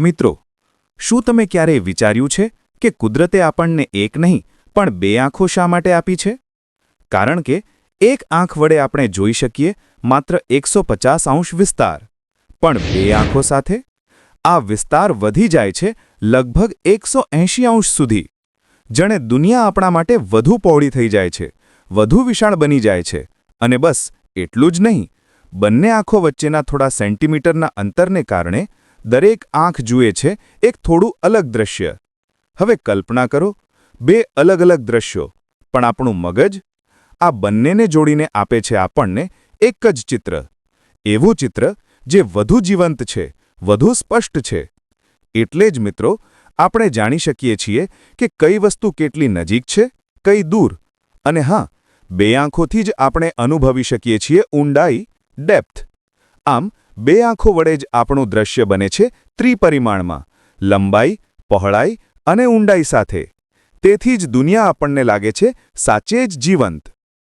મિત્રો, શું તમે ક્યારેય વિચાર્યું છે કે કુદરતે આપણને એક નહીં, પણ બે આંખો શા માટે આપી છે? કારણ કે એક આંખ વડે આપણે જોઈ શકીએ માત્ર એકસો અંશ વિસ્તાર. પણ બે આંખો સાથે? આ વિસ્તાર વધી જાય છે લગભગ એકસો અંશ સુધી. જાણે દુનિયા આપણા માટે વધુ પહોળી થઈ જાય છે, વધુ વિશાળ બની જાય છે. અને બસ, એટલું જ નહીં. બંને આંખો વચ્ચેના થોડા સેન્ટીમીટરના અંતરને કારણે દરેક આંખ જુએ છે, એક થોડું અલગ દ્રશ્ય. હવે કલ્પના કરો, બે અલગ અલગ દ્રશ્યો, પણ આપણું મગજ, આ બંનેને જોડીને આપે છે આપણને એક જ ચિત્ર. એવું ચિત્ર જે વધુ જીવંત છે, વધુ સ્પષ્ટ છે. એટલે જ મિત્રો, આપણે જાણી શકીએ છીએ કે કઈ વસ્તુ કેટલી નજીક છે, કઈ દૂર. અને હા, બે આંખોથી જ આપણે અનુભવી શકીએ છીએ ઊંડાઈ, ડેપ્થ. આમ બે આંખો વડે જ આપણું દ્રશ્ય બને છે ત્રિપરિમાણમાં. લંબાઈ, પહોળાઈ અને ઊંડાઈ સાથે. તેથી જ દુનિયા આપણને લાગે છે સાચે જ જીવંત.